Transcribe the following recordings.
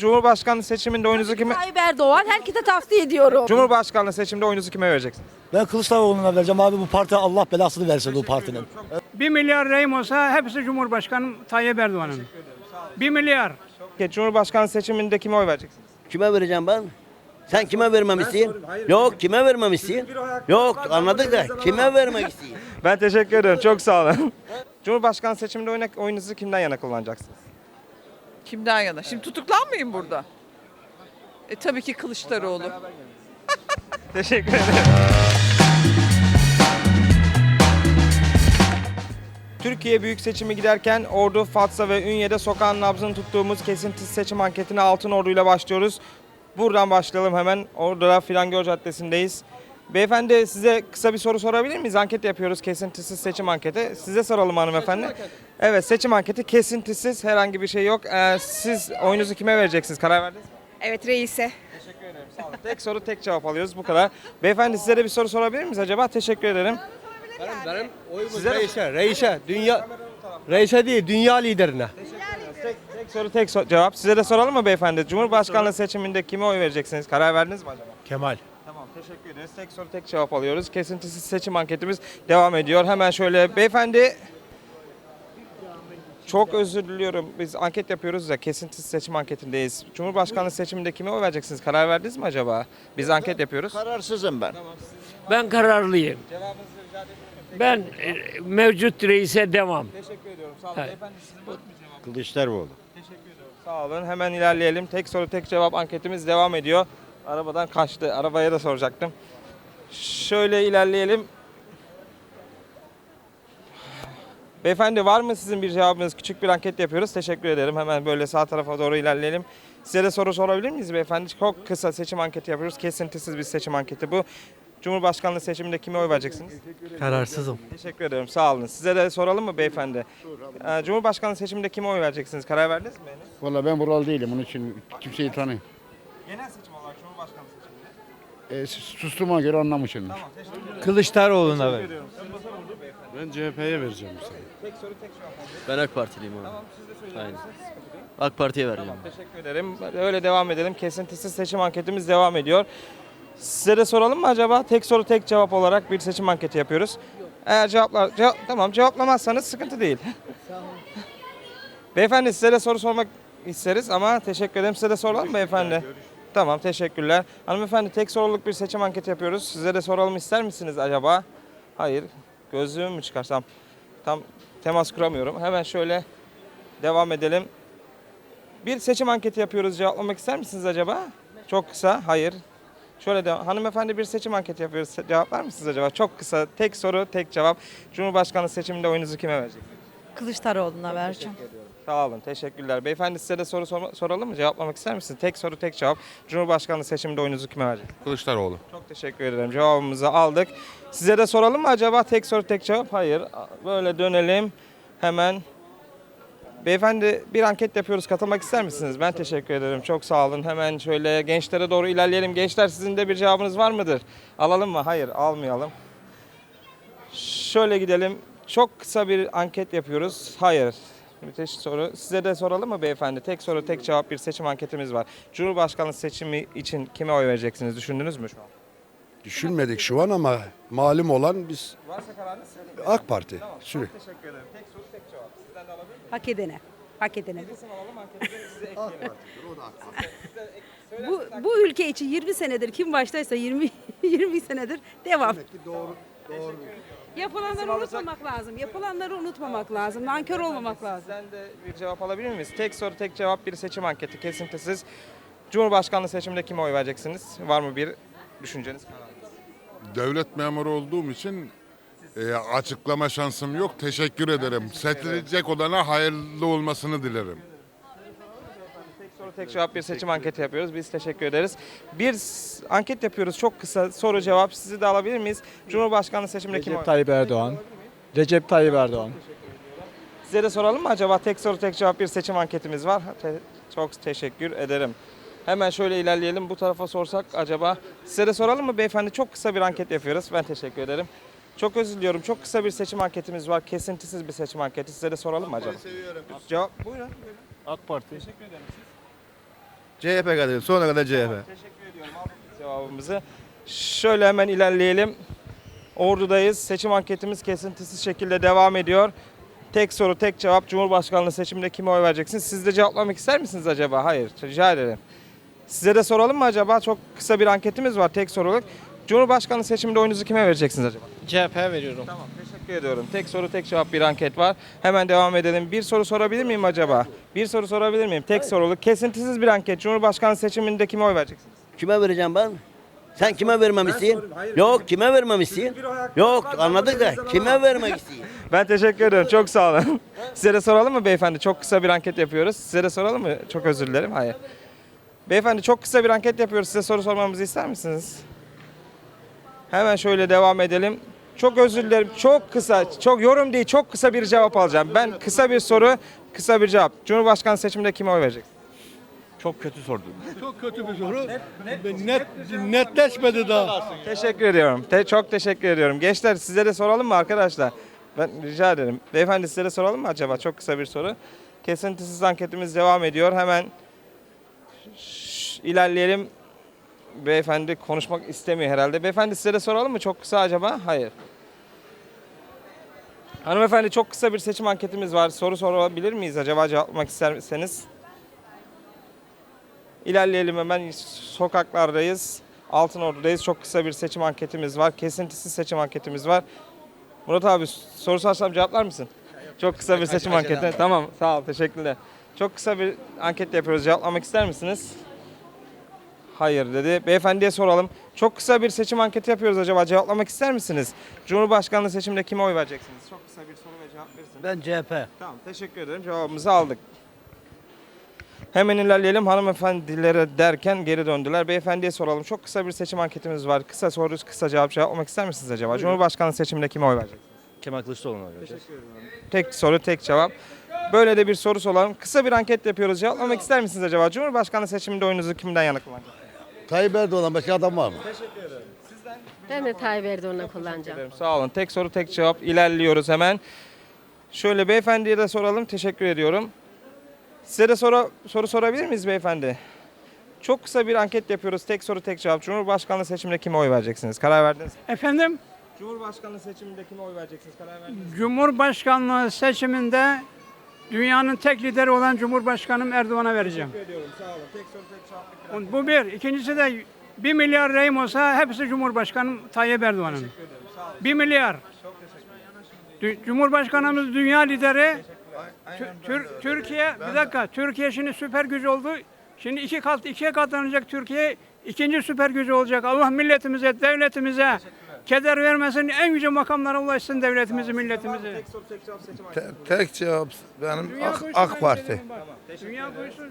Cumhurbaşkanlığı seçiminde oyunuzu kime Tayyip Erdoğan herkese tavsiye ediyorum. Cumhurbaşkanlığı seçiminde oyunuzu kime vereceksiniz? Ben Kılıçdaroğlu'na vereceğim abi bu parti Allah belasını versin o partinin. 1 milyar reyim olsa hepsi Cumhurbaşkanı Tayyip Erdoğan'ın. 1 milyar. Peki, Cumhurbaşkanlığı seçiminde kime oy vereceksiniz? Kime vereceğim ben? Sen kime vermem istiyorsun? Yok kime vermem istiyorsun? Yok anladık da kime vermek istiyorsun? Ben teşekkür ederim. Çok sağ olun. Cumhurbaşkanlığı seçiminde oyna- oyunuzu kimden yana kullanacaksınız? Kimden yana? Şimdi tutuklanmayayım burada. E tabii ki Kılıçdaroğlu. Teşekkür ederim. Türkiye büyük seçimi giderken Ordu, Fatsa ve Ünye'de sokağın nabzını tuttuğumuz kesintisiz seçim anketine Altın Ordu ile başlıyoruz. Buradan başlayalım hemen. Ordu'da Filangöl Caddesi'ndeyiz. Beyefendi size kısa bir soru sorabilir miyiz? Anket yapıyoruz kesintisiz seçim anketi. Size soralım hanımefendi. Evet seçim anketi kesintisiz herhangi bir şey yok. Ee, siz oyunuzu kime vereceksiniz? Karar verdiniz mi? Evet reise. Teşekkür ederim. Sağ olun. Tek soru tek cevap alıyoruz. Bu kadar. Beyefendi size de bir soru sorabilir miyiz acaba? Teşekkür ederim. Benim oyumuz Size de- reise, reise, dünya, reise değil, dünya liderine. Tek, tek soru tek so- cevap. Size de soralım mı beyefendi? Cumhurbaşkanlığı seçiminde kime oy vereceksiniz? Karar verdiniz mi acaba? Kemal. Teşekkür ederiz. Tek soru tek cevap alıyoruz. Kesintisiz seçim anketimiz devam ediyor. Hemen şöyle beyefendi çok özür diliyorum. Biz anket yapıyoruz ya kesintisiz seçim anketindeyiz. Cumhurbaşkanlığı seçiminde kime oy vereceksiniz? Karar verdiniz mi acaba? Biz anket yapıyoruz. Kararsızım ben. Ben kararlıyım. Ben e, mevcut reise devam. Teşekkür ediyorum. Sağ olun. Beyefendi sizin var mı cevap? Kılıçdaroğlu. Teşekkür ediyorum. Sağ olun. Hemen ilerleyelim. Tek soru tek cevap anketimiz devam ediyor. Arabadan kaçtı. Arabaya da soracaktım. Şöyle ilerleyelim. Beyefendi var mı sizin bir cevabınız? Küçük bir anket yapıyoruz. Teşekkür ederim. Hemen böyle sağ tarafa doğru ilerleyelim. Size de soru sorabilir miyiz beyefendi? Çok kısa seçim anketi yapıyoruz. Kesintisiz bir seçim anketi bu. Cumhurbaşkanlığı seçiminde kime oy vereceksiniz? Kararsızım. Teşekkür ederim. Sağ olun. Size de soralım mı beyefendi? Ee, Cumhurbaşkanlığı seçiminde kime oy vereceksiniz? Karar verdiniz mi? henüz? Valla ben buralı değilim. Onun için kimseyi tanıyım. Genel seçim. E, sustuğuma göre ederim. Kılıçdaroğlu'na ver. Ben CHP'ye vereceğim bu sefer. Tek soru tek cevap aldım. Ben AK Partiliyim abi. Tamam siz de söyleyebilirsiniz. Sıkıntı değil. AK Parti'ye vereceğim. Tamam teşekkür ederim. Öyle devam edelim. Kesintisiz seçim anketimiz devam ediyor. Size de soralım mı acaba? Tek soru tek cevap olarak bir seçim anketi yapıyoruz. Eğer cevaplar cevap, tamam cevaplamazsanız sıkıntı değil. Beyefendi size de soru sormak isteriz ama teşekkür ederim. Size de soralım mı beyefendi? Tamam teşekkürler. Hanımefendi tek soruluk bir seçim anketi yapıyoruz. Size de soralım ister misiniz acaba? Hayır. Gözlüğümü mü çıkarsam? Tam temas kuramıyorum. Hemen şöyle devam edelim. Bir seçim anketi yapıyoruz. Cevaplamak ister misiniz acaba? Çok kısa. Hayır. Şöyle de hanımefendi bir seçim anketi yapıyoruz. Cevaplar mısınız acaba? Çok kısa. Tek soru, tek cevap. Cumhurbaşkanlığı seçiminde oyunuzu kime vereceksiniz? Kılıçdaroğlu'na vereceğim. Sağ olun. Teşekkürler. Beyefendi size de soru sorma- soralım mı? Cevaplamak ister misiniz? Tek soru, tek cevap. Cumhurbaşkanlığı seçiminde oyunuzu kime vereceksiniz? Kılıçdaroğlu. Çok teşekkür ederim. Cevabımızı aldık. Size de soralım mı acaba? Tek soru, tek cevap. Hayır. Böyle dönelim. Hemen. Beyefendi bir anket yapıyoruz. Katılmak ister misiniz? Ben teşekkür ederim. Çok sağ olun. Hemen şöyle gençlere doğru ilerleyelim. Gençler sizin de bir cevabınız var mıdır? Alalım mı? Hayır, almayalım. Şöyle gidelim. Çok kısa bir anket yapıyoruz. Hayır. Müthiş soru. Size de soralım mı beyefendi? Tek soru, tek cevap bir seçim anketimiz var. Cumhurbaşkanlığı seçimi için kime oy vereceksiniz? Düşündünüz mü şu an? Düşünmedik şu an ama malum olan biz Varsa kararınız söyleyin. AK Parti. Tamam, teşekkür ederim. Tek soru, tek cevap. Sizden de alabilir miyim? Hak edene. Hak edene. Bir isim alalım, anketleri size ekleyelim. Bu, bu ülke için 20 senedir kim baştaysa 20 20 senedir devam. Doğru, doğru. Yapılanları unutmamak lazım. Yapılanları unutmamak lazım. Nankör olmamak lazım. Sizden de bir cevap alabilir miyiz? Tek soru, tek cevap bir seçim anketi kesintisiz. Cumhurbaşkanlığı seçiminde kime oy vereceksiniz? Var mı bir düşünceniz? Devlet memuru olduğum için e, açıklama şansım yok. Teşekkür ederim. Seçilecek olana hayırlı olmasını dilerim. Soru, tek cevap bir seçim anketi yapıyoruz. Biz teşekkür ederiz. Bir s- anket yapıyoruz. Çok kısa soru cevap. Sizi de alabilir miyiz? Cumhurbaşkanlığı seçiminde kime oy Recep Tayyip Erdoğan. Recep Tayyip Erdoğan. Size de soralım mı acaba? Tek soru tek cevap bir seçim anketimiz var. Te- çok teşekkür ederim. Hemen şöyle ilerleyelim. Bu tarafa sorsak acaba. Size de soralım mı beyefendi? Çok kısa bir anket yapıyoruz. Ben teşekkür ederim. Çok özür diliyorum. Çok kısa bir seçim anketimiz var. Kesintisiz bir seçim anketi. Size de soralım mı acaba? Cevap buyurun. buyurun. AK Parti. Teşekkür ederim. Siz? CHP kadar sonuna kadar CHP. Teşekkür ediyorum. Aldık cevabımızı. Şöyle hemen ilerleyelim. Ordu'dayız. Seçim anketimiz kesintisiz şekilde devam ediyor. Tek soru, tek cevap. Cumhurbaşkanlığı seçiminde kime oy vereceksiniz? Siz de cevaplamak ister misiniz acaba? Hayır. Rica ederim. Size de soralım mı acaba? Çok kısa bir anketimiz var tek soruluk. Cumhurbaşkanlığı seçiminde oyunuzu kime vereceksiniz acaba? CHP veriyorum. Tamam teşekkür ediyorum. Tek soru tek cevap bir anket var. Hemen devam edelim. Bir soru sorabilir miyim acaba? Bir soru sorabilir miyim? Tek soruluk kesintisiz bir anket. Cumhurbaşkanlığı seçiminde kime oy vereceksiniz? Kime vereceğim ben? Sen kime vermem istiyorsun? Yok kime vermem istiyorsun? Yok anladık da kime vermek istiyorsun? Ben teşekkür ederim. Çok sağ olun. Size de soralım mı beyefendi? Çok kısa bir anket yapıyoruz. Size de soralım mı? Çok özür dilerim. Hayır. Beyefendi çok kısa bir anket yapıyoruz. Size soru sormamızı ister misiniz? Hemen şöyle devam edelim. Çok özür dilerim. Çok kısa, çok yorum değil, çok kısa bir cevap alacağım. Ben kısa bir soru, kısa bir cevap. Cumhurbaşkanı seçiminde kime oy verecek? Çok kötü sordun. Çok kötü bir soru. Net, netleşmedi daha. Teşekkür ediyorum. Te- çok teşekkür ediyorum. Gençler size de soralım mı arkadaşlar? Ben rica ederim. Beyefendi size de soralım mı acaba? Çok kısa bir soru. Kesintisiz anketimiz devam ediyor. Hemen ilerleyelim. Beyefendi konuşmak istemiyor herhalde. Beyefendi size de soralım mı? Çok kısa acaba? Hayır. Hanımefendi çok kısa bir seçim anketimiz var. Soru sorabilir miyiz acaba cevaplamak isterseniz? İlerleyelim hemen sokaklardayız. Altınordu'dayız. Çok kısa bir seçim anketimiz var. Kesintisiz seçim anketimiz var. Murat abi soru sorsam cevaplar mısın? Çok kısa bir seçim anketi. Tamam sağ ol teşekkürler. Çok kısa bir anket yapıyoruz. Cevaplamak ister misiniz? Hayır dedi. Beyefendiye soralım. Çok kısa bir seçim anketi yapıyoruz acaba. Cevaplamak ister misiniz? Cumhurbaşkanlığı seçiminde kime oy vereceksiniz? Çok kısa bir soru ve cevap verirsiniz. Ben CHP. Tamam teşekkür ederim. Cevabımızı aldık. Hemen ilerleyelim. Hanımefendilere derken geri döndüler. Beyefendiye soralım. Çok kısa bir seçim anketimiz var. Kısa soru, kısa cevap cevaplamak ister misiniz acaba? Cumhurbaşkanlığı seçiminde kime oy vereceksiniz? Kemal Kılıçdaroğlu'na vereceğiz. Tek soru, tek cevap. Böyle de bir soru soralım. Kısa bir anket yapıyoruz. Cevaplamak ister misiniz acaba? Cumhurbaşkanlığı seçiminde oyunuzu kimden yana kullanacaksınız? Tayyip Erdoğan başka adam var mı? Ben de Tayyip Erdoğan'ı kullanacağım. ederim. Sağ olun. Tek soru, tek cevap. İlerliyoruz hemen. Şöyle beyefendiye de soralım. Teşekkür ediyorum. Size de soru, soru sorabilir miyiz beyefendi? Çok kısa bir anket yapıyoruz. Tek soru, tek cevap. Cumhurbaşkanlığı seçiminde kime oy vereceksiniz? Karar verdiniz mi? Efendim Cumhurbaşkanlığı seçiminde kime oy vereceksiniz? Karar verdiniz mi? Cumhurbaşkanlığı seçiminde dünyanın tek lideri olan Cumhurbaşkanım Erdoğan'a vereceğim. Teşekkür ediyorum. Sağ olun. Tek soru, tek cevap. Bu bir. İkincisi de 1 milyar reyim olsa hepsi Cumhurbaşkanım Tayyip Erdoğan'ın. 1 milyar. Cumhurbaşkanımız dünya lideri. Tü- Tür- Türkiye bir dakika Türkiye şimdi süper güç oldu. Şimdi iki kat ikiye katlanacak Türkiye ikinci süper gücü olacak. Allah milletimize, devletimize keder vermesin. En yüce makamlara ulaşsın devletimizi, milletimizi. Tek soru, tek cevap seçim Tek cevap benim Dünya AK, AK ben Parti. dedim bak. Dünya duysun.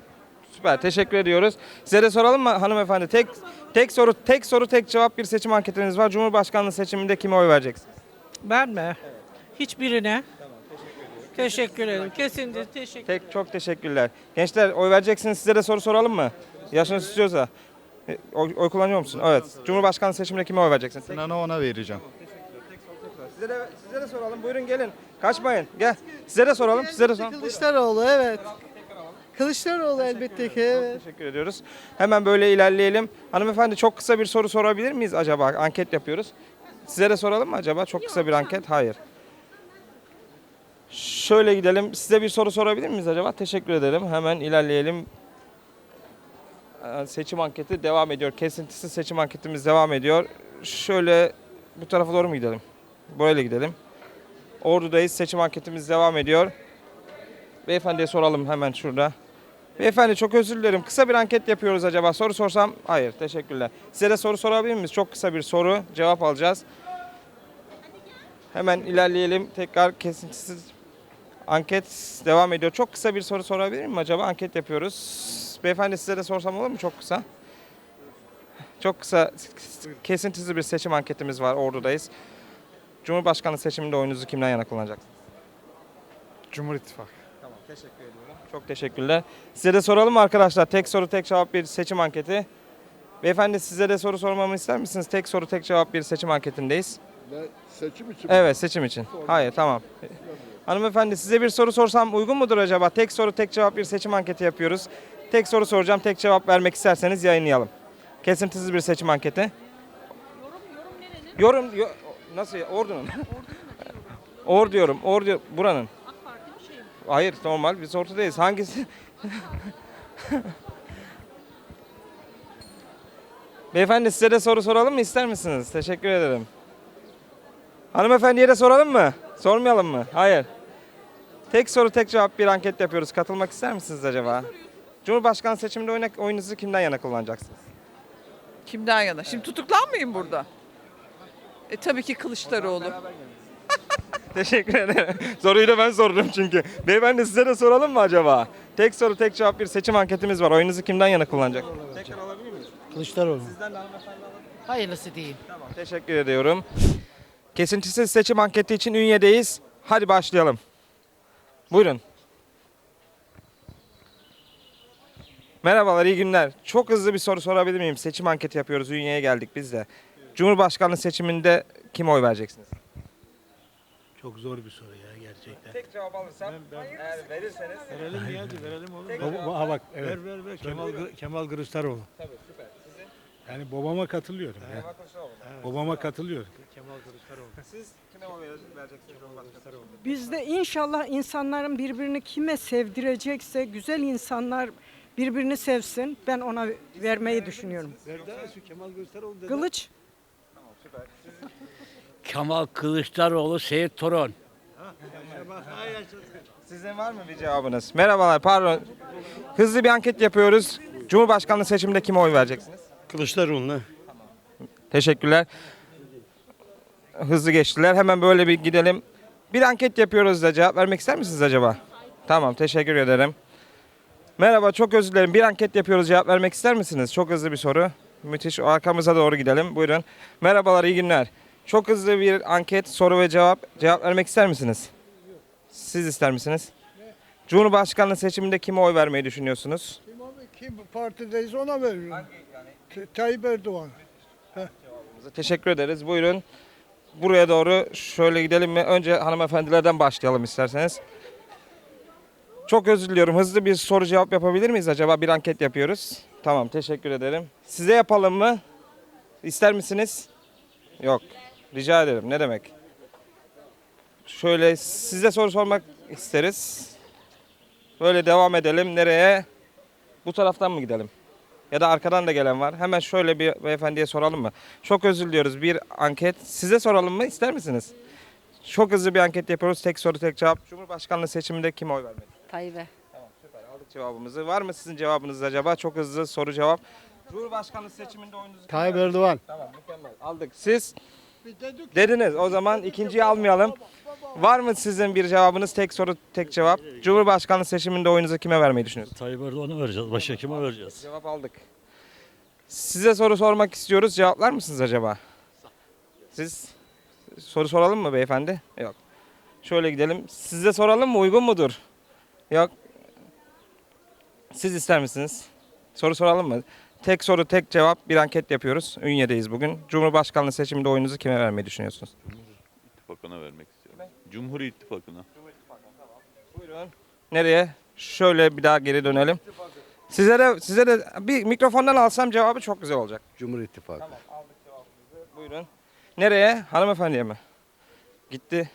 Süper. Teşekkür ediyoruz. Size de soralım mı hanımefendi? Tek tek soru, tek soru, tek cevap bir seçim anketiniz var. Cumhurbaşkanlığı seçiminde kime oy vereceksiniz? Ben mi? Hiçbirine. teşekkür ederim. Kesinlikle teşekkür Tek çok teşekkürler. Gençler oy vereceksiniz. Size de soru soralım mı? Yaşınız istiyorsa. E, Oy, oy kullanıyor musun? Evet. Cumhurbaşkanlığı seçiminde kime oy vereceksiniz? Tek- Sinan'a ona vereceğim. Size de size de soralım. Buyurun gelin. Kaçmayın. Gel. Size de soralım. Size de soralım. Kılıçdaroğlu evet. Kılıçdaroğlu elbette ki evet. Teşekkür ediyoruz. Hemen böyle ilerleyelim. Hanımefendi çok kısa bir soru sorabilir miyiz acaba? Anket yapıyoruz. Size de soralım mı acaba? Çok kısa bir anket. Hayır. Şöyle gidelim. Size bir soru sorabilir miyiz acaba? Teşekkür ederim. Hemen ilerleyelim. Ee, Seçim anketi devam ediyor. Kesintisiz seçim anketimiz devam ediyor. Şöyle bu tarafa doğru mu gidelim? Böyle gidelim. Ordu'dayız. Seçim anketimiz devam ediyor. Beyefendiye soralım hemen şurada. Beyefendi çok özür dilerim. Kısa bir anket yapıyoruz acaba. Soru sorsam? Hayır. Teşekkürler. Size de soru sorabilir miyiz? Çok kısa bir soru. Cevap alacağız. Hemen ilerleyelim. Tekrar kesintisiz anket devam ediyor. Çok kısa bir soru sorabilir miyim acaba? Anket yapıyoruz. Beyefendi size de sorsam olur mu? Çok kısa. Çok kısa kesintisiz bir seçim anketimiz var. Ordu'dayız. Cumhurbaşkanlığı seçiminde oyunuzu kimden yana kullanacaksınız? Cumhur İttifakı. Tamam teşekkür ediyorum. Çok teşekkürler. Size de soralım mı arkadaşlar? Tek soru tek cevap bir seçim anketi. Beyefendi size de soru sormamı ister misiniz? Tek soru tek cevap bir seçim anketindeyiz. Seçim için Evet seçim için. Hayır tamam. Hanımefendi size bir soru sorsam uygun mudur acaba? Tek soru tek cevap bir seçim anketi yapıyoruz. Tek soru soracağım. Tek cevap vermek isterseniz yayınlayalım. Kesintisiz bir seçim anketi. Yorum yo- nasıl ya? Ordu'nun. Or diyorum. Or diyor buranın. Hayır normal biz ortadayız. Hangisi? Beyefendi size de soru soralım mı ister misiniz? Teşekkür ederim. Hanımefendiye de soralım mı? Sormayalım mı? Hayır. Tek soru tek cevap bir anket yapıyoruz. Katılmak ister misiniz acaba? Cumhurbaşkanı seçiminde oyna, oyunuzu kimden yana kullanacaksınız? Kimden yana? Şimdi tutuklanmayayım burada. E tabii ki Kılıçdaroğlu. Teşekkür ederim. Soruyu da ben sordum çünkü. Beyefendi size de soralım mı acaba? Tek soru tek cevap bir seçim anketimiz var. Oyunuzu kimden yana kullanacak? Tekrar alabilir miyiz? Kılıçdaroğlu. Sizden de hanımefendi alalım. Hayırlısı değil. Tamam teşekkür ediyorum. Kesintisiz seçim anketi için Ünye'deyiz. Hadi başlayalım. Buyurun. Merhabalar, iyi günler. Çok hızlı bir soru sorabilir miyim? Seçim anketi yapıyoruz. Ünye'ye geldik biz de. Cumhurbaşkanlığı seçiminde kime oy vereceksiniz? Çok zor bir soru ya gerçekten. Tek cevap alırsam eğer verirseniz. Verelim mi hadi verelim oğlum. Tek Baba, aha bak evet. Ver, ver, ver. Kemal. Gı- Kemal Kılıçdaroğlu. Tabii süper. Sizin? Yani babama katılıyorum ya. Kemal Kılıçdaroğlu. Babama katılıyorum. Kemal Kılıçdaroğlu. Siz kime oy vereceksiniz? Cumhurbaşkanı? Biz de inşallah insanların birbirini kime sevdirecekse güzel insanlar birbirini sevsin. Ben ona vermeyi düşünüyorum. Kemal Kılıçdaroğlu dedi. Kılıç Kemal Kılıçdaroğlu, Seyit Torun. Sizin var mı bir cevabınız? Merhabalar, pardon. Hızlı bir anket yapıyoruz. Cumhurbaşkanlığı seçiminde kime oy vereceksiniz? Kılıçdaroğlu'na. Teşekkürler. Hızlı geçtiler. Hemen böyle bir gidelim. Bir anket yapıyoruz da cevap vermek ister misiniz acaba? Tamam, teşekkür ederim. Merhaba, çok özür dilerim. Bir anket yapıyoruz. Cevap vermek ister misiniz? Çok hızlı bir soru. Müthiş. Arkamıza doğru gidelim. Buyurun. Merhabalar, iyi günler. Çok hızlı bir anket, soru ve cevap. Cevap vermek ister misiniz? Siz ister misiniz? Cumhurbaşkanlığı seçiminde kime oy vermeyi düşünüyorsunuz? kim partideyiz ona veriyorum. Tayyip Erdoğan. Teşekkür ederiz. Buyurun. Buraya doğru şöyle gidelim mi? Önce hanımefendilerden başlayalım isterseniz. Çok özür diliyorum. Hızlı bir soru cevap yapabilir miyiz acaba? Bir anket yapıyoruz. Tamam, teşekkür ederim. Size yapalım mı? İster misiniz? Yok. Rica ederim. Ne demek? Şöyle size soru sormak isteriz. Böyle devam edelim. Nereye? Bu taraftan mı gidelim? Ya da arkadan da gelen var. Hemen şöyle bir beyefendiye soralım mı? Çok özür diliyoruz. Bir anket. Size soralım mı? İster misiniz? Çok hızlı bir anket yapıyoruz. Tek soru tek cevap. Cumhurbaşkanlığı seçiminde kim oy vermeli? Tayyip'e. Tamam süper. Aldık cevabımızı. Var mı sizin cevabınız acaba? Çok hızlı soru cevap. Cumhurbaşkanlığı seçiminde oyunuzu... Tayyip Erdoğan. Tamam mükemmel. Aldık. Siz dediniz. O zaman ikinciyi almayalım. Var mı sizin bir cevabınız? Tek soru tek cevap. Cumhurbaşkanlığı seçiminde oyunuzu kime vermeyi düşünüyorsunuz? Tayyip Erdoğan'a vereceğiz. Başka kime vereceğiz? Cevap aldık. Size soru sormak istiyoruz. Cevaplar mısınız acaba? Siz soru soralım mı beyefendi? Yok. Şöyle gidelim. Size soralım mı? Uygun mudur? Yok. Siz ister misiniz? Soru soralım mı? Tek soru tek cevap bir anket yapıyoruz. Ünye'deyiz bugün. Cumhurbaşkanlığı seçiminde oyunuzu kime vermeyi düşünüyorsunuz? İttifakına vermek istiyorum. Cumhur İttifakı'na. Buyurun. Nereye? Şöyle bir daha geri dönelim. Size de size de bir mikrofondan alsam cevabı çok güzel olacak. Cumhur İttifakı. Tamam aldık cevabımızı. Buyurun. Nereye? Hanımefendiye mi? Gitti.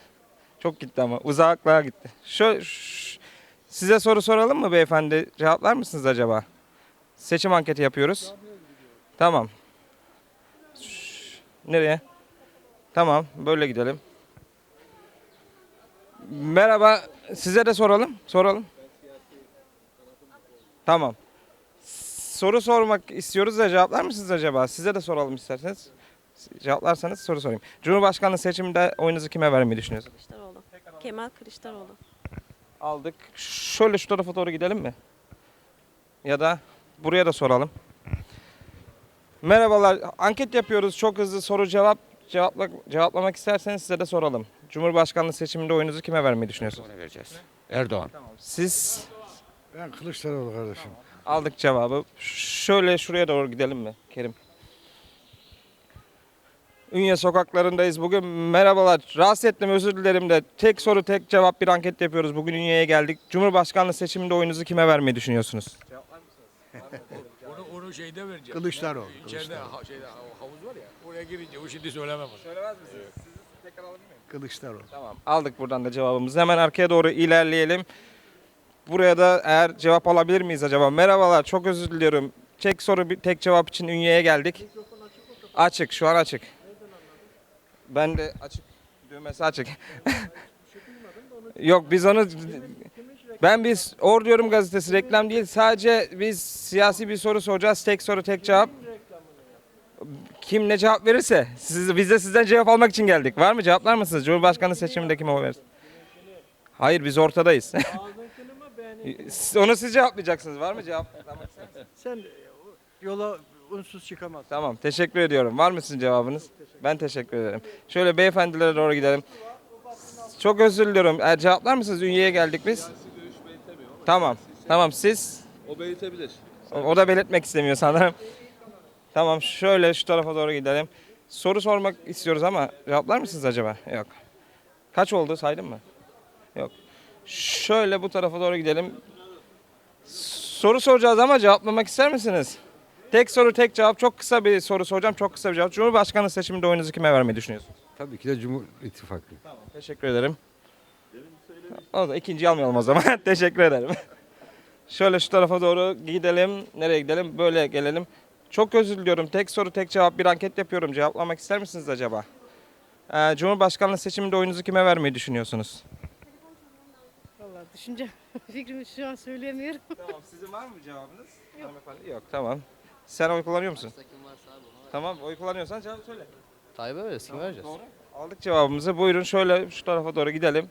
Çok gitti ama. Uzaklığa gitti. Şu, ş- size soru soralım mı beyefendi? Cevaplar mısınız acaba? Seçim anketi yapıyoruz. Tamam. Nereye? Tamam. Böyle gidelim. Merhaba. Size de soralım. Soralım. Tamam. Soru sormak istiyoruz da cevaplar mısınız acaba? Size de soralım isterseniz. Cevaplarsanız soru sorayım. Cumhurbaşkanlığı seçiminde oyunuzu kime vermeyi düşünüyorsunuz? Kılıçdaroğlu. Kemal Kılıçdaroğlu. Aldık. Şöyle şu tarafa doğru gidelim mi? Ya da buraya da soralım. Merhabalar. Anket yapıyoruz. Çok hızlı soru cevap cevapla, cevaplamak isterseniz size de soralım. Cumhurbaşkanlığı seçiminde oyunuzu kime vermeyi düşünüyorsunuz? vereceğiz. Erdoğan. Siz Ben Kılıçdaroğlu kardeşim. aldık cevabı. Şöyle şuraya doğru gidelim mi Kerim? Ünye sokaklarındayız bugün. Merhabalar. Rahatsız ettim özür dilerim de. Tek soru tek cevap bir anket yapıyoruz. Bugün Ünye'ye geldik. Cumhurbaşkanlığı seçiminde oyunuzu kime vermeyi düşünüyorsunuz? Cevaplar mısınız? Onu, onu şeyde vereceğim. Kılıçdaroğlu, İçeride ha- şeyde, havuz var ya. Oraya girince o şimdi söylemem onu. Söylemez misiniz? Siz tekrar alabilir miyim? Kılıçdaroğlu. Tamam. Aldık buradan da cevabımızı. Hemen arkaya doğru ilerleyelim. Buraya da eğer cevap alabilir miyiz acaba? Merhabalar. Çok özür diliyorum. Tek soru bir tek cevap için Ünye'ye geldik. Açık. Şu an açık. Ben de açık. Düğmesi açık. Yok biz onu ben biz Or diyorum gazetesi reklam değil. Sadece biz siyasi bir soru soracağız. Tek soru tek cevap. Kim ne cevap verirse siz, biz de sizden cevap almak için geldik. Var mı cevaplar mısınız? Cumhurbaşkanı seçiminde kime oy verirsin? Hayır biz ortadayız. Onu siz cevaplayacaksınız. Var mı cevap? Sen yola unsuz çıkamazsın. Tamam teşekkür ediyorum. Var mı sizin cevabınız? Ben teşekkür ederim. Şöyle beyefendilere doğru gidelim. Çok özür diliyorum. Eğer cevaplar mısınız? Ünye'ye geldik biz. Tamam. Tamam siz? O belirtebilir. O, o da belirtmek istemiyor sanırım. Tamam şöyle şu tarafa doğru gidelim. Soru sormak istiyoruz ama cevaplar mısınız acaba? Yok. Kaç oldu saydın mı? Yok. Şöyle bu tarafa doğru gidelim. Soru soracağız ama cevaplamak ister misiniz? Tek soru tek cevap. Çok kısa bir soru soracağım. Çok kısa bir cevap. Cumhurbaşkanı seçiminde oyunuzu kime vermeyi düşünüyorsunuz? Tabii ki de Cumhur İttifakı. Teşekkür ederim. O da ikinciyi almayalım o zaman. Teşekkür ederim. Şöyle şu tarafa doğru gidelim. Nereye gidelim? Böyle gelelim. Çok özür diliyorum. Tek soru tek cevap bir anket yapıyorum. Cevaplamak ister misiniz acaba? Ee, Cumhurbaşkanlığı seçiminde oyunuzu kime vermeyi düşünüyorsunuz? Vallahi düşünce fikrimi şu an söyleyemiyorum. Tamam. Sizin var mı cevabınız? Yok. Yok tamam. Sen oy kullanıyor musun? Tamam oy kullanıyorsan cevap söyle. Tayyip'e veririz. Kime vereceğiz? Doğru. Aldık cevabımızı. Buyurun şöyle şu tarafa doğru gidelim.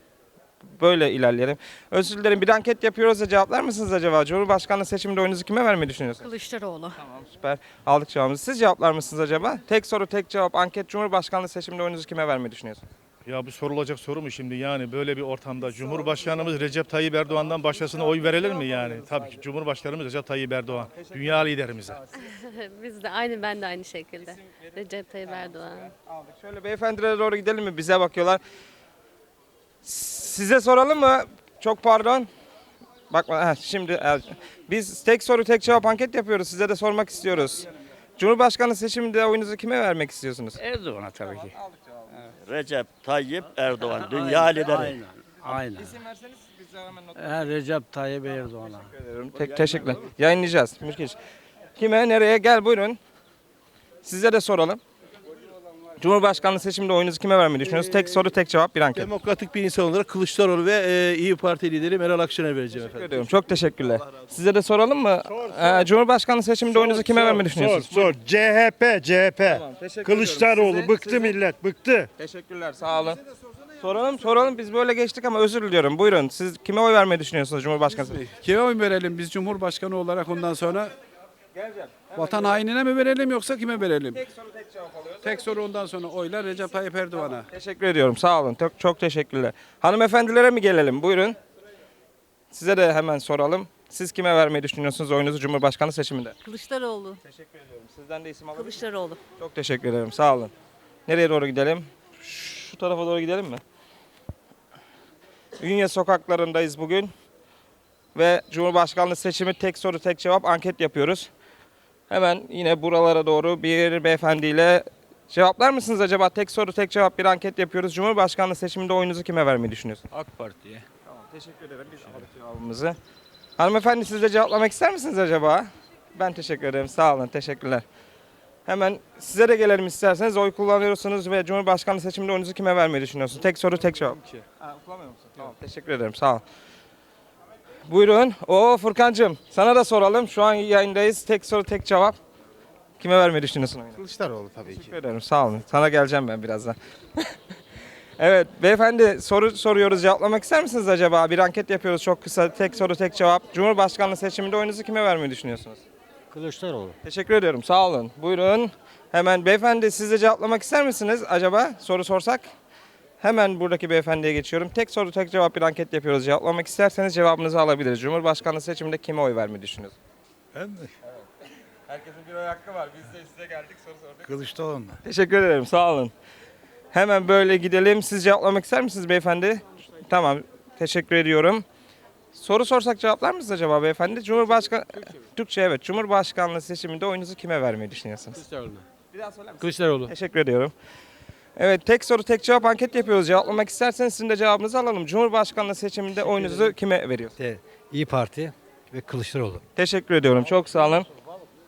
Böyle ilerleyelim. Özür dilerim bir anket yapıyoruz da cevaplar mısınız acaba? Cumhurbaşkanlığı seçiminde oyunuzu kime vermeyi düşünüyorsunuz? Kılıçdaroğlu. Tamam süper. Aldık cevabımızı. Siz cevaplar mısınız acaba? Tek soru tek cevap anket Cumhurbaşkanlığı seçiminde oyunuzu kime vermeyi düşünüyorsunuz? Ya bu sorulacak soru mu şimdi yani böyle bir ortamda Cumhurbaşkanımız Recep Tayyip Erdoğan'dan başkasına oy verilir mi yani? Tabii ki Cumhurbaşkanımız Recep Tayyip Erdoğan. Dünya liderimize. Biz de aynı ben de aynı şekilde. Recep Tayyip Erdoğan. Aldık. Şöyle beyefendilere doğru gidelim mi? Bize bakıyorlar. Size soralım mı? Çok pardon. Bakma ha, şimdi biz tek soru tek cevap anket yapıyoruz. Size de sormak istiyoruz. Cumhurbaşkanı seçiminde oyunuzu kime vermek istiyorsunuz? Erdoğan'a tabii ki. Recep Tayyip Erdoğan dünya lideri. Aynen. İsim verseniz biz hemen not Recep Tayyip Erdoğan'a. ederim. Tek teşekkürler. Yayınlayacağız. Mülkiş. Kime nereye gel buyurun. Size de soralım. Cumhurbaşkanlığı seçiminde oyunuzu kime vermeyi düşünüyorsunuz? Tek soru tek cevap bir anket. Demokratik bir insan olarak Kılıçdaroğlu ve e, İyi Parti lideri Meral Akşener'e vereceğim Teşekkür efendim. ediyorum. Çok teşekkürler. Size de soralım mı? Ee, Cumhurbaşkanlığı seçiminde oyunuzu kime vermeyi düşünüyorsunuz? Sor. CHP, CHP. Tamam, teşekkür ediyorum. Size- size- millet, bıktı. Teşekkürler, sağ olun. Soralım, soralım. Biz böyle geçtik ama özür diliyorum. Buyurun. Siz kime oy vermeyi düşünüyorsunuz Cumhurbaşkanı? Kime oy verelim biz Cumhurbaşkanı olarak ondan sonra? Vatan hainine mi verelim yoksa kime verelim? Tek soru tek cevap alıyoruz. Tek soru ondan sonra oylar Recep Tayyip Erdoğan'a. Teşekkür ediyorum. Sağ olun. Çok, çok teşekkürler. Hanımefendilere mi gelelim? Buyurun. Size de hemen soralım. Siz kime vermeyi düşünüyorsunuz oyunuzu Cumhurbaşkanı seçiminde? Kılıçdaroğlu. Teşekkür ediyorum. Sizden de isim alabilir miyim? Kılıçdaroğlu. Çok teşekkür ederim. Sağ olun. Nereye doğru gidelim? Şu tarafa doğru gidelim mi? Ünye sokaklarındayız bugün. Ve Cumhurbaşkanlığı seçimi tek soru tek cevap anket yapıyoruz. Hemen yine buralara doğru bir beyefendiyle cevaplar mısınız acaba? Tek soru tek cevap bir anket yapıyoruz. Cumhurbaşkanlığı seçiminde oyunuzu kime vermeyi düşünüyorsunuz? AK Parti'ye. Tamam teşekkür ederim. Biz aldık cevabımızı. Hanımefendi siz de cevaplamak ister misiniz acaba? Ben teşekkür ederim. Sağ olun. Teşekkürler. Hemen size de gelelim isterseniz. Oy kullanıyorsunuz ve Cumhurbaşkanlığı seçiminde oyunuzu kime vermeyi düşünüyorsunuz? Tek soru tek cevap. Ha, kullanmıyor musun? Tamam. Teşekkür ederim. Sağ ol. Buyurun. O Furkancığım sana da soralım. Şu an yayındayız. Tek soru tek cevap. Kime vermeyi düşünüyorsun oyunu? Kılıçdaroğlu tabii ki. Teşekkür ederim. Sağ olun. Sana geleceğim ben birazdan. evet beyefendi soru soruyoruz. Cevaplamak ister misiniz acaba? Bir anket yapıyoruz çok kısa. Tek soru tek cevap. Cumhurbaşkanlığı seçiminde oyunuzu kime vermeyi düşünüyorsunuz? Kılıçdaroğlu. Teşekkür ediyorum. Sağ olun. Buyurun. Hemen beyefendi siz de cevaplamak ister misiniz acaba? Soru sorsak. Hemen buradaki beyefendiye geçiyorum. Tek soru tek cevap bir anket yapıyoruz. Cevaplamak isterseniz cevabınızı alabiliriz. Cumhurbaşkanlığı seçiminde kime oy vermeyi düşünüyorsunuz? Ben mi? Herkesin bir oy hakkı var. Biz de size geldik soru sorduk. Kılıçdaroğlu. Teşekkür ederim. Sağ olun. Hemen böyle gidelim. Siz cevaplamak ister misiniz beyefendi? Tamam. Teşekkür ediyorum. Soru sorsak cevaplar mısınız acaba beyefendi? Cumhurbaşkanı Türkçe evet. Cumhurbaşkanlığı seçiminde oyunuzu kime vermeyi düşünüyorsunuz? Bir daha söyler misiniz? Kılıçdaroğlu. Teşekkür ediyorum. Evet tek soru tek cevap anket yapıyoruz. Cevaplamak isterseniz sizin de cevabınızı alalım. Cumhurbaşkanlığı seçiminde oyunuzu kime veriyorsunuz? İyi Parti ve Kılıçdaroğlu. Teşekkür ediyorum. Çok sağ olun.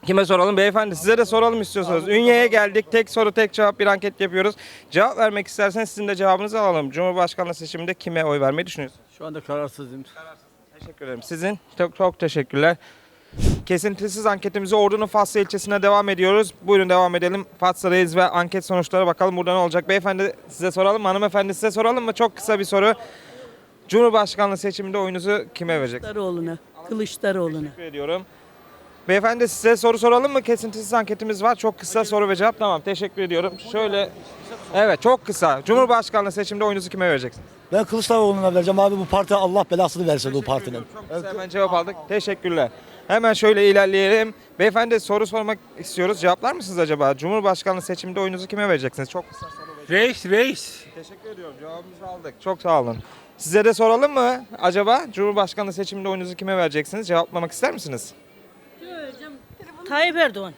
Kime soralım? Beyefendi size de soralım istiyorsanız. Ünye'ye geldik. Tek soru tek cevap bir anket yapıyoruz. Cevap vermek isterseniz sizin de cevabınızı alalım. Cumhurbaşkanlığı seçiminde kime oy vermeyi düşünüyorsunuz? Şu anda kararsızım. Teşekkür ederim. Sizin? Çok çok teşekkürler. Kesintisiz anketimize Ordu'nun Fatsa ilçesine devam ediyoruz. Buyurun devam edelim. Fatsa'dayız ve anket sonuçları bakalım burada ne olacak. Beyefendi size soralım mı? Hanımefendi size soralım mı? Çok kısa bir soru. Cumhurbaşkanlığı seçiminde oyunuzu kime vereceksiniz? Kılıçdaroğlu'na. Kılıçdaroğlu'na. Teşekkür ediyorum. Beyefendi size soru soralım mı? Kesintisiz anketimiz var. Çok kısa soru ve cevap. Tamam teşekkür ediyorum. Şöyle Evet çok kısa. Cumhurbaşkanlığı seçiminde oyunuzu kime vereceksiniz? Ben Kılıçdaroğlu'na vereceğim abi bu parti Allah belasını versin bu partinin. Çok kısa hemen cevap aldık. Teşekkürler. Hemen şöyle ilerleyelim. Beyefendi soru sormak istiyoruz. Cevaplar mısınız acaba? Cumhurbaşkanlığı seçiminde oyunuzu kime vereceksiniz? Çok kısa soru. Reis, reis. Teşekkür ediyorum. Cevabımızı aldık. Çok sağ olun. Size de soralım mı acaba? Cumhurbaşkanlığı seçiminde oyunuzu kime vereceksiniz? Cevaplamak ister misiniz? Tayyip Erdoğan.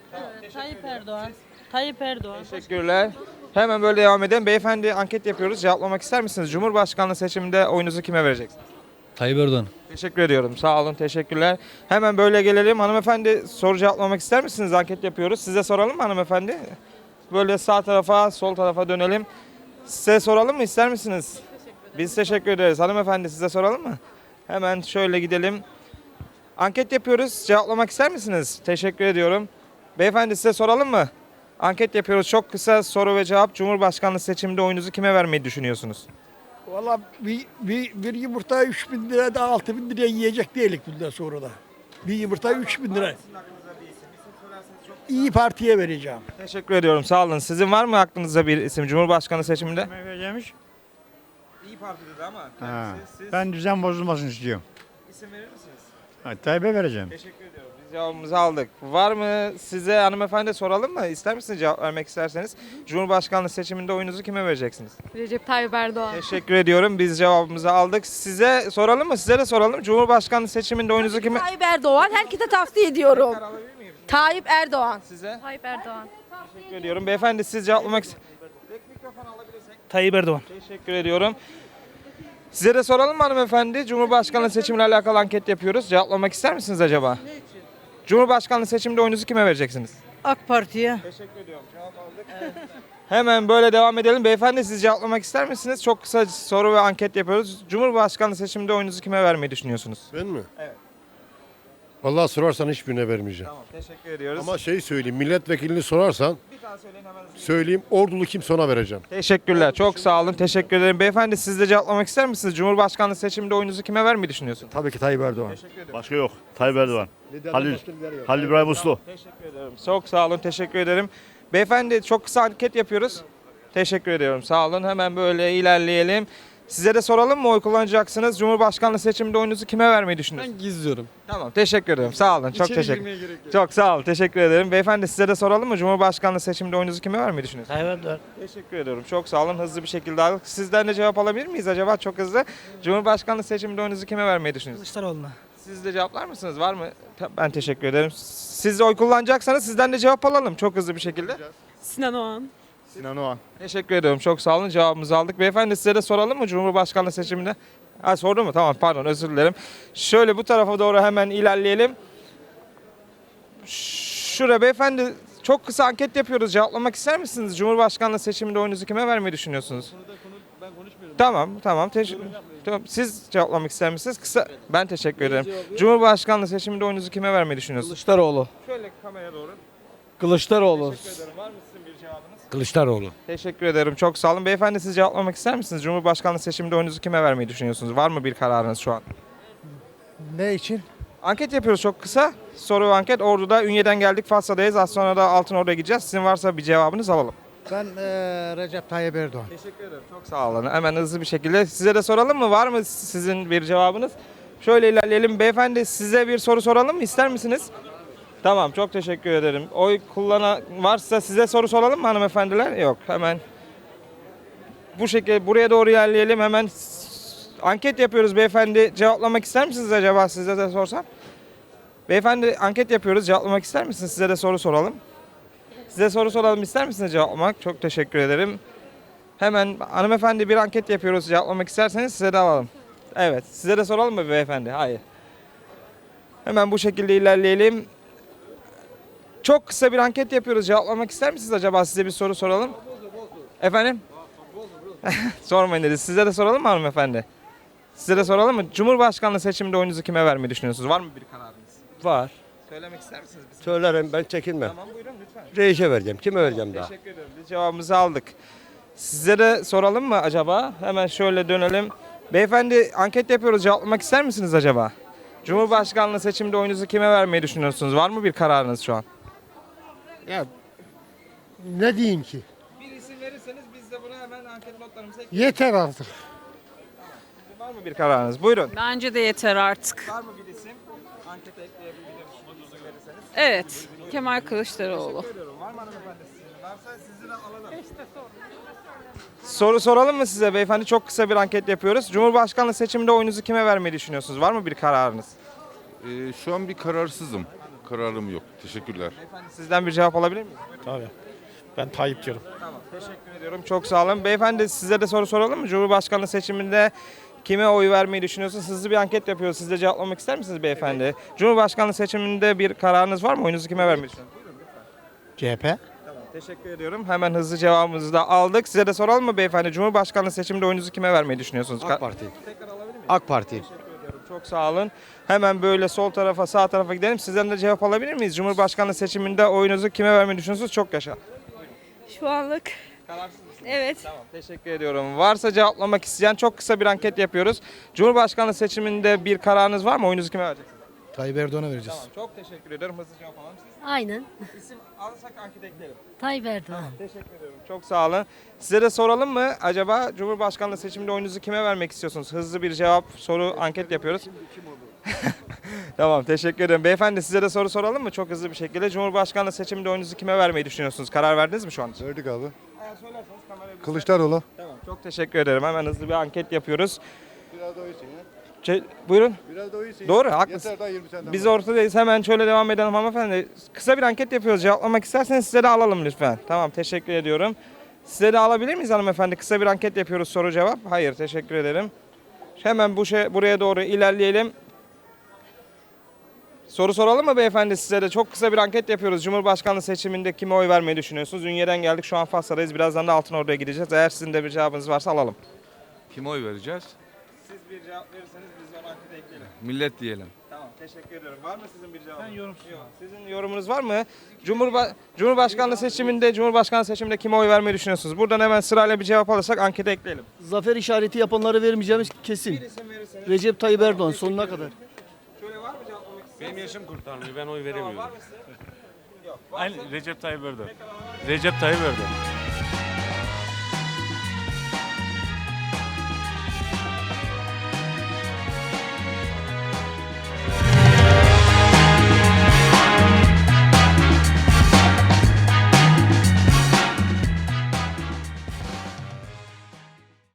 Tayyip Erdoğan. Tayyip Erdoğan. Teşekkürler. Hemen böyle devam edelim. Beyefendi anket yapıyoruz. Cevaplamak ister misiniz? Cumhurbaşkanlığı seçiminde oyunuzu kime vereceksiniz? Tayyip Erdoğan. Teşekkür ediyorum. Sağ olun. Teşekkürler. Hemen böyle gelelim. Hanımefendi soru cevaplamak ister misiniz? Anket yapıyoruz. Size soralım mı hanımefendi? Böyle sağ tarafa, sol tarafa dönelim. Size soralım mı? ister misiniz? Biz teşekkür ederiz. Hanımefendi size soralım mı? Hemen şöyle gidelim. Anket yapıyoruz. Cevaplamak ister misiniz? Teşekkür ediyorum. Beyefendi size soralım mı? Anket yapıyoruz. Çok kısa soru ve cevap. Cumhurbaşkanlığı seçiminde oyunuzu kime vermeyi düşünüyorsunuz? Valla bir, bir, bir yumurta 3 bin lira da 6 bin liraya yiyecek değilik bundan sonra da. Bir yumurta 3 bin lira. İyi Parti'ye vereceğim. Teşekkür ediyorum. Sağ olun. Sizin var mı aklınızda bir isim Cumhurbaşkanı seçiminde? Vereceğimiş. İyi Parti dedi ama. siz Ben düzen bozulmasını istiyorum. isim verir misiniz? Tayyip'e vereceğim. Teşekkür cevabımızı aldık. Var mı size hanımefendi soralım mı? İster misiniz cevap vermek isterseniz? Cumhurbaşkanlığı seçiminde oyunuzu kime vereceksiniz? Recep Tayyip Erdoğan. Teşekkür ediyorum. Biz cevabımızı aldık. Size soralım mı? Size de soralım. Cumhurbaşkanlığı seçiminde oyunuzu kime? Tayyip Erdoğan. Herkese tavsiye ediyorum. Tayyip Erdoğan. Size Tayyip Erdoğan. teşekkür ediyorum. Beyefendi siz cevaplamak Tayyip Erdoğan. Teşekkür ediyorum. Size de soralım mı hanımefendi? Cumhurbaşkanlığı seçimiyle alakalı anket yapıyoruz. Cevaplamak ister misiniz acaba? Cumhurbaşkanlığı seçiminde oyunuzu kime vereceksiniz? AK Parti'ye. Teşekkür ediyorum. Cevap aldık. Hemen böyle devam edelim. Beyefendi siz cevaplamak ister misiniz? Çok kısa soru ve anket yapıyoruz. Cumhurbaşkanlığı seçiminde oyunuzu kime vermeyi düşünüyorsunuz? Ben mi? Evet. Vallahi sorarsan hiçbirine vermeyeceğim. Tamam teşekkür ediyoruz. Ama şey söyleyeyim, milletvekilini sorarsan bir tane söyleyin hemen. söyleyeyim ordulu kimse ona vereceğim. Teşekkürler. Çok sağ olun. Teşekkür ederim. Beyefendi siz de cevaplamak ister misiniz? Cumhurbaşkanlığı seçiminde oyunuzu kime vermeyi düşünüyorsunuz? Tabii ki Tayyip Erdoğan. Başka yok. Tayyip Erdoğan. Halil. Halil İbrahim Uslu. Teşekkür ederim. Çok sağ olun. Teşekkür ederim. Beyefendi çok kısa anket yapıyoruz. Teşekkür ediyorum. Sağ olun. Hemen böyle ilerleyelim. Size de soralım mı oy kullanacaksınız? Cumhurbaşkanlığı seçiminde oyunuzu kime vermeyi düşünüyorsunuz? gizliyorum. Tamam. Teşekkür ederim. Sağ olun. Çok teşekkür. Çok sağ olun. Teşekkür ederim. Beyefendi size de soralım mı? Cumhurbaşkanlığı seçiminde oyunuzu kime vermeyi düşünüyorsunuz? Tayyip Erdoğan. Teşekkür ediyorum. Çok sağ olun. Hızlı bir şekilde aldık. Sizden de cevap alabilir miyiz acaba? Çok hızlı. Cumhurbaşkanlığı seçiminde oyunuzu kime vermeyi düşünüyorsunuz? Kılıçdaroğlu'na. Siz de cevaplar mısınız? Var mı? Ben teşekkür ederim. Siz de oy kullanacaksanız sizden de cevap alalım çok hızlı bir şekilde. Sinan Oğan. Sinan Oğan. Teşekkür ediyorum. Çok sağ olun. Cevabımızı aldık. Beyefendi size de soralım mı Cumhurbaşkanlığı seçiminde? Ha sordu mu? Tamam pardon özür dilerim. Şöyle bu tarafa doğru hemen ilerleyelim. Şuraya beyefendi çok kısa anket yapıyoruz. Cevaplamak ister misiniz? Cumhurbaşkanlığı seçiminde oyunuzu kime vermeyi düşünüyorsunuz? Tamam, tamam. Teş- tamam. Siz cevaplamak ister misiniz? Kısa. Ben teşekkür ederim. Cumhurbaşkanlığı seçiminde oyunuzu kime vermeyi düşünüyorsunuz? Kılıçdaroğlu. Şöyle kameraya doğru. Kılıçdaroğlu. Teşekkür ederim. Var mı sizin bir cevabınız? Kılıçdaroğlu. Teşekkür ederim. Çok sağ olun. Beyefendi siz cevaplamak ister misiniz? Cumhurbaşkanlığı seçiminde oyunuzu kime vermeyi düşünüyorsunuz? Var mı bir kararınız şu an? Ne için? Anket yapıyoruz çok kısa. Soru ve anket. Ordu'da Ünye'den geldik. Fas'ta'dayız. Az sonra da Altınordu'ya gideceğiz. Sizin varsa bir cevabınız alalım. Ben Recep Tayyip Erdoğan. Teşekkür ederim. Çok sağ olun. Hemen hızlı bir şekilde. Size de soralım mı? Var mı sizin bir cevabınız? Şöyle ilerleyelim. Beyefendi size bir soru soralım mı? İster misiniz? Tamam. Çok teşekkür ederim. Oy kullanan varsa size soru soralım mı hanımefendiler? Yok. Hemen bu şekilde buraya doğru ilerleyelim. Hemen Anket yapıyoruz beyefendi. Cevaplamak ister misiniz acaba size de sorsam? Beyefendi anket yapıyoruz. Cevaplamak ister misiniz? Size de soru soralım. Size soru soralım ister misiniz cevaplamak? Çok teşekkür ederim. Hemen hanımefendi bir anket yapıyoruz. Cevaplamak isterseniz size de alalım. Evet. Size de soralım mı beyefendi? Hayır. Hemen bu şekilde ilerleyelim. Çok kısa bir anket yapıyoruz. Cevaplamak ister misiniz acaba? Size bir soru soralım. Efendim? Sormayın dedi. Size de soralım mı hanımefendi? Size de soralım mı? Cumhurbaşkanlığı seçiminde oyunuzu kime vermeyi düşünüyorsunuz? Var mı bir kararınız? Var. Söylemek ister misiniz? bize? Söylerim ben çekinmem. Tamam buyurun lütfen. Reis'e vereceğim. Kime vereceğim daha? Teşekkür ederim. Biz cevabımızı aldık. Size de soralım mı acaba? Hemen şöyle dönelim. Beyefendi anket yapıyoruz. Cevaplamak ister misiniz acaba? Cumhurbaşkanlığı seçiminde oyunuzu kime vermeyi düşünüyorsunuz? Var mı bir kararınız şu an? Ya ne diyeyim ki? Bir isim verirseniz biz de bunu hemen anket notlarımıza Yeter artık. Var mı bir kararınız? Buyurun. Bence de yeter artık. Var mı bir isim? Ankete ekleyebilirsiniz isim verirseniz. Evet. Kemal Kılıçdaroğlu. Var mı hanımefendi sizin? Varsa sizi de alalım. Soru soralım mı size beyefendi? Çok kısa bir anket yapıyoruz. Cumhurbaşkanlığı seçiminde oyunuzu kime vermeyi düşünüyorsunuz? Var mı bir kararınız? Ee, şu an bir kararsızım. Kararım yok. Teşekkürler. Beyefendi sizden bir cevap alabilir miyim? Tabii. Ben Tayyip diyorum. Tamam. Teşekkür ediyorum. Çok sağ olun. Beyefendi size de soru soralım mı? Cumhurbaşkanlığı seçiminde kime oy vermeyi düşünüyorsunuz? Hızlı bir anket yapıyoruz. Siz de cevaplamak ister misiniz beyefendi? Cumhurbaşkanlığı seçiminde bir kararınız var mı? Oyunuzu kime vermeyi düşünüyorsunuz? CHP. Teşekkür ediyorum. Hemen hızlı cevabımızı da aldık. Size de soralım mı beyefendi? Cumhurbaşkanlığı seçiminde oyunuzu kime vermeyi düşünüyorsunuz? AK Parti. AK Parti. Çok sağ olun. Hemen böyle sol tarafa sağ tarafa gidelim. Sizden de cevap alabilir miyiz? Cumhurbaşkanlığı seçiminde oyunuzu kime vermeyi düşünüyorsunuz? Çok yaşa. Şu anlık evet. Tamam teşekkür ediyorum. Varsa cevaplamak isteyen çok kısa bir anket yapıyoruz. Cumhurbaşkanlığı seçiminde bir kararınız var mı? Oyunuzu kime vereceksiniz? Tayyip Erdoğan'a vereceğiz. Tamam çok teşekkür ederim. Hızlı cevap alalım. Siz Aynen. isim alırsak anket ekleyelim. Tayyip Erdoğan. Teşekkür ediyorum. Çok sağ olun. Size de soralım mı? Acaba Cumhurbaşkanlığı seçiminde oyunuzu kime vermek istiyorsunuz? Hızlı bir cevap, soru, anket yapıyoruz. tamam teşekkür ederim. Beyefendi size de soru soralım mı? Çok hızlı bir şekilde. Cumhurbaşkanlığı seçiminde oyunuzu kime vermeyi düşünüyorsunuz? Karar verdiniz mi şu an? Verdik abi. Eğer söylerseniz kamerayı... Kılıçdaroğlu. Tamam çok teşekkür ederim. Hemen hızlı bir anket yapıyoruz. Biraz da o için ya. Şey, buyurun. Biraz da o. Doğru, haklısın. Yeter daha 20 seneden. Biz ortadayız. Hemen şöyle devam edelim hanımefendi. Kısa bir anket yapıyoruz. Cevaplamak isterseniz size de alalım lütfen. Tamam teşekkür ediyorum. Size de alabilir miyiz hanımefendi? Kısa bir anket yapıyoruz soru cevap. Hayır teşekkür ederim. Hemen bu şey buraya doğru ilerleyelim. Soru soralım mı beyefendi size de? Çok kısa bir anket yapıyoruz. Cumhurbaşkanlığı seçiminde kime oy vermeyi düşünüyorsunuz? Ünye'den geldik. Şu an Fas'tayız. Birazdan da Altınordu'ya gideceğiz. Eğer sizin de bir cevabınız varsa alalım. Kime oy vereceğiz? Siz bir cevap verirseniz biz de onu ankete ekleyelim. Millet diyelim. Tamam teşekkür ediyorum. Var mı sizin bir cevabınız? Ben yorum Yok. Sizin yorumunuz var mı? Cumhurba Cumhurbaşkanlığı seçiminde Cumhurbaşkanlığı seçiminde kime oy vermeyi düşünüyorsunuz? Buradan hemen sırayla bir cevap alırsak ankete ekleyelim. Zafer işareti yapanlara vermeyeceğimiz kesin. isim verirseniz. Recep Tayyip Erdoğan sonuna kadar. Şöyle var mı cevaplamak isteyen? Benim yaşım kurtarmıyor. Ben oy veremiyorum. Var mı? Yok. Aynen Recep Tayyip Erdoğan. Recep Tayyip Erdoğan.